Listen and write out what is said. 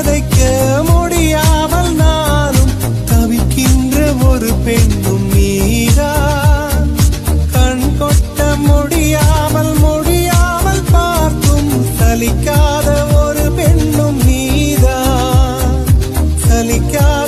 கதைக்க முடியாமல் நானும் தவிக்கின்ற ஒரு பெண்ணும் நீரா கண் கொட்ட முடியாமல் முடியாமல் பார்க்கும் சலிக்காத ஒரு பெண்ணும் நீதா சலிக்காத